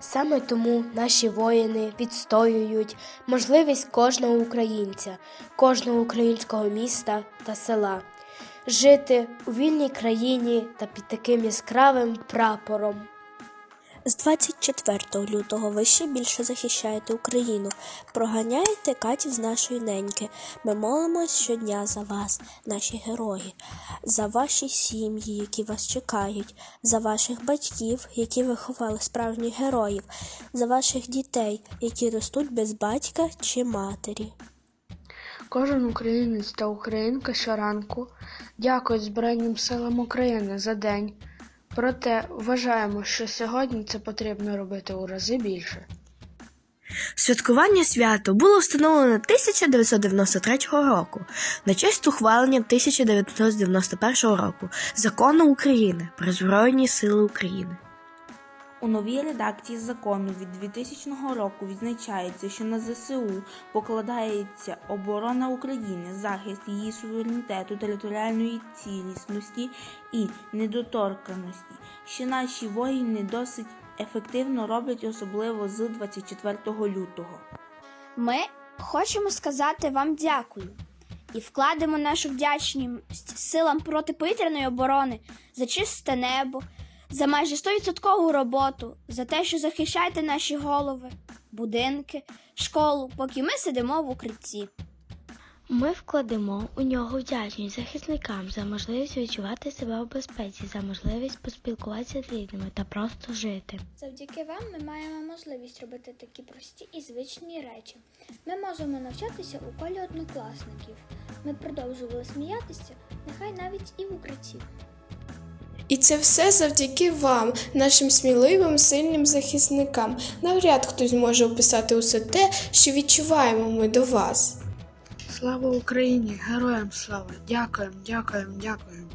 Саме тому наші воїни відстоюють можливість кожного українця, кожного українського міста та села жити у вільній країні та під таким яскравим прапором. З 24 лютого ви ще більше захищаєте Україну, проганяєте катів з нашої неньки. Ми молимось щодня за вас, наші герої, за ваші сім'ї, які вас чекають, за ваших батьків, які виховали справжніх героїв, за ваших дітей, які ростуть без батька чи матері. Кожен українець та українка щоранку дякують Збройним силам України за день. Проте вважаємо, що сьогодні це потрібно робити у рази більше. Святкування свято було встановлено 1993 року на честь ухвалення 1991 року Закону України про Збройні Сили України. У новій редакції закону від 2000 року відзначається, що на ЗСУ покладається оборона України, захист її суверенітету, територіальної цілісності і недоторканості, що наші воїни досить ефективно роблять, особливо з 24 лютого. Ми хочемо сказати вам дякую і вкладемо нашу вдячність силам протиповітряної оборони за чисте небо, за майже 100% роботу, за те, що захищаєте наші голови, будинки, школу, поки ми сидимо в укритті. Ми вкладемо у нього вдячність захисникам за можливість відчувати себе у безпеці, за можливість поспілкуватися з рідними та просто жити. Завдяки вам ми маємо можливість робити такі прості і звичні речі. Ми можемо навчатися у колі однокласників. Ми продовжували сміятися, нехай навіть і в укритті. І це все завдяки вам, нашим сміливим, сильним захисникам. Навряд хтось може описати усе те, що відчуваємо ми до вас. Слава Україні! Героям слава! Дякуємо, дякуємо, дякуємо.